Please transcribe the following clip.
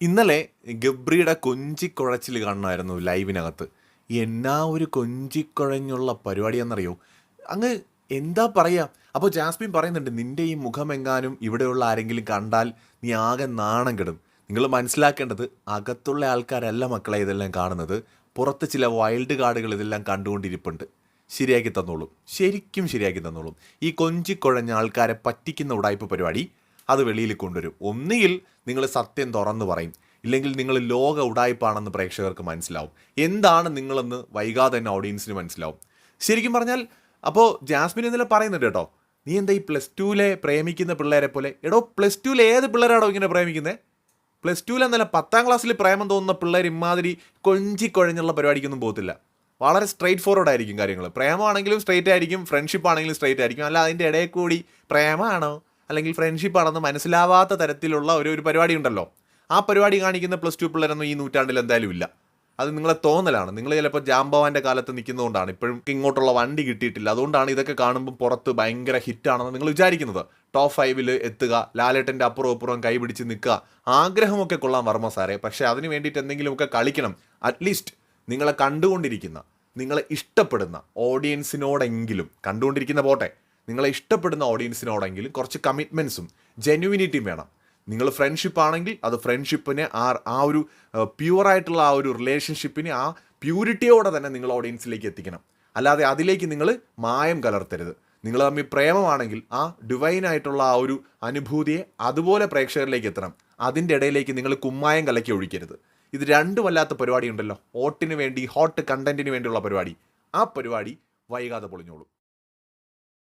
ഇന്നലെ ഗബ്രിയുടെ കൊഞ്ചിക്കുഴച്ചിൽ കാണണമായിരുന്നു ലൈവിനകത്ത്. എന്നാ ഒരു കൊഞ്ചിക്കുഴഞ്ഞുള്ള പരിപാടിയാണെന്നറിയോ അങ്ങ് എന്താ പറയുക അപ്പോൾ ജാസ്മിൻ പറയുന്നുണ്ട് നിന്റെ ഈ മുഖമെങ്ങാനും ഇവിടെയുള്ള ആരെങ്കിലും കണ്ടാൽ നീ ആകെ നാണം കെടും. നിങ്ങൾ മനസ്സിലാക്കേണ്ടത് അകത്തുള്ള ആൾക്കാരല്ല മക്കളെ ഇതെല്ലാം കാണുന്നത്. പുറത്ത് ചില വൈൽഡ് കാർഡുകൾ ഇതെല്ലാം കണ്ടുകൊണ്ടിരിപ്പുണ്ട്. ശരിയാക്കി തന്നോളും. ശരിക്കും ശരിയാക്കി തന്നോളും. ഈ കൊഞ്ചിക്കുഴഞ്ഞ ആൾക്കാരെ പറ്റിക്കുന്ന ഉടായ്പ പരിപാടി അത് വെളിയിൽ കൊണ്ടുവരും. ഒന്നുകിൽ നിങ്ങൾ സത്യം തുറന്നു പറയും. ഇല്ലെങ്കിൽ നിങ്ങൾ ലോക ഉടായ്പാണെന്ന് പ്രേക്ഷകർക്ക് മനസ്സിലാവും. എന്താണ് നിങ്ങളെന്ന് വൈകാതെ തന്നെ ഓഡിയൻസിന് മനസ്സിലാവും. ശരിക്കും പറഞ്ഞാൽ അപ്പോൾ ജാസ്മിൻ ഇന്നലെ പറയുന്നുണ്ട് കേട്ടോ നീ എന്താ ഈ പ്ലസ് ടുവിലെ പ്രേമിക്കുന്ന പിള്ളേരെ പോലെ? എടോ പ്ലസ് ടുവിൽ ഏത് പിള്ളേരാണോ ഇങ്ങനെ പ്രേമിക്കുന്നത് പ്ലസ് ടുവിൽ എന്നല്ല പത്താം ക്ലാസ്സിൽ പ്രേമം തോന്നുന്ന പിള്ളേർ ഇമാതിരി കൊഞ്ചി കൊഞ്ചിക്കൊഴഞ്ഞുള്ള പരിപാടിക്കൊന്നും പോകത്തില്ല. വളരെ സ്ട്രെയിറ്റ് ഫോർവേഡ് ആയിരിക്കും കാര്യങ്ങൾ പ്രേമമാണെങ്കിലും സ്ട്രെയിറ്റ് ആയിരിക്കും ഫ്രണ്ട്ഷിപ്പ് ആണെങ്കിലും സ്ട്രെയിറ്റ് ആയിരിക്കും. അല്ല അതിന്റെ ഇടയിൽ കൂടി പ്രേമമാണോ അല്ലെങ്കിൽ ഫ്രണ്ട്ഷിപ്പ് ആണെന്ന് മനസ്സിലാവാത്ത തരത്തിലുള്ള ഒരു ഒരു പരിപാടി ഉണ്ടല്ലോ ആ പരിപാടി കാണിക്കുന്ന പ്ലസ് ടു പിള്ളേരൊന്നും ഈ നൂറ്റാണ്ടിൽ എന്തായാലും ഇല്ല. അത് നിങ്ങളെ തോന്നലാണ്. നിങ്ങൾ ചിലപ്പോൾ ജാംബവാന്റെ കാലത്ത് നിൽക്കുന്നതുകൊണ്ടാണ്. ഇപ്പോഴും ഇങ്ങോട്ടുള്ള വണ്ടി കിട്ടിയിട്ടില്ല. അതുകൊണ്ടാണ് ഇതൊക്കെ കാണുമ്പോൾ പുറത്ത് ഭയങ്കര ഹിറ്റാണെന്ന് നിങ്ങൾ വിചാരിക്കുന്നത്. ടോപ്പ് ഫൈവിൽ എത്തുക ലാലേട്ടന്റെ അപ്പുറം അപ്പുറം കൈപിടിച്ച് നിൽക്കുക. ആഗ്രഹമൊക്കെ കൊള്ളാം വർമ്മ സാറേ. പക്ഷേ അതിന് വേണ്ടിയിട്ട് എന്തെങ്കിലുമൊക്കെ കളിക്കണം. അറ്റ്ലീസ്റ്റ് നിങ്ങളെ കണ്ടുകൊണ്ടിരിക്കുന്ന നിങ്ങളെ ഇഷ്ടപ്പെടുന്ന ഓഡിയൻസിനോടെങ്കിലും കണ്ടുകൊണ്ടിരിക്കുന്ന പോട്ടെ. നിങ്ങളെ ഇഷ്ടപ്പെടുന്ന ഓഡിയൻസിനോടെങ്കിലും കുറച്ച് കമ്മിറ്റ്മെൻസും ജെന്യുവിനിറ്റിയും വേണം. നിങ്ങൾ ഫ്രണ്ട്ഷിപ്പ് ആണെങ്കിൽ അത് ഫ്രണ്ട്ഷിപ്പിനെ ആ ആ ഒരു പ്യുവറായിട്ടുള്ള ആ ഒരു റിലേഷൻഷിപ്പിനെ ആ പ്യൂരിറ്റിയോടെ തന്നെ നിങ്ങൾ ഓഡിയൻസിലേക്ക് എത്തിക്കണം. അല്ലാതെ അതിലേക്ക് നിങ്ങൾ മായം കലർത്തരുത്. നിങ്ങൾ തമ്മിൽ പ്രേമമാണെങ്കിൽ ആ ഡിവൈനായിട്ടുള്ള ആ ഒരു അനുഭൂതിയെ അതുപോലെ പ്രേക്ഷകരിലേക്ക് എത്തണം. അതിന്റെ ഇടയിലേക്ക് നിങ്ങൾ കുമ്മായം കലക്കി ഒഴിക്കരുത്. ഇത് രണ്ടും വല്ലാത്ത പരിപാടി ഉണ്ടല്ലോ ഓട്ടിന് വേണ്ടി ഹോട്ട് കണ്ടന്റിന് വേണ്ടിയുള്ള പരിപാടി. ആ പരിപാടി വൈകാതെ പൊളിഞ്ഞോളൂ.